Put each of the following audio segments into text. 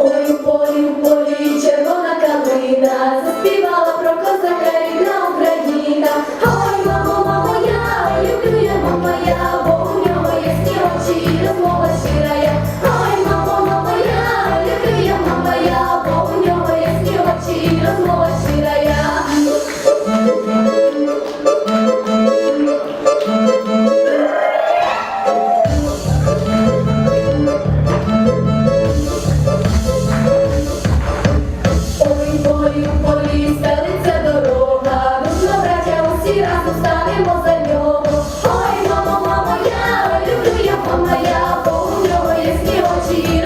Ой, у полі, у червона калина, заспівала про козака Україна. Ой, мамо, мамо, я люблю я, мама, я, бо у нього ясні очі розмова щира. Ой, мамо, мамо, я люблю я, мама, я, бо у нього ясні очі розмова станемо за нього. Ой, мамо, мамо, я люблю його моя, бо у нього ясні очі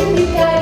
земляка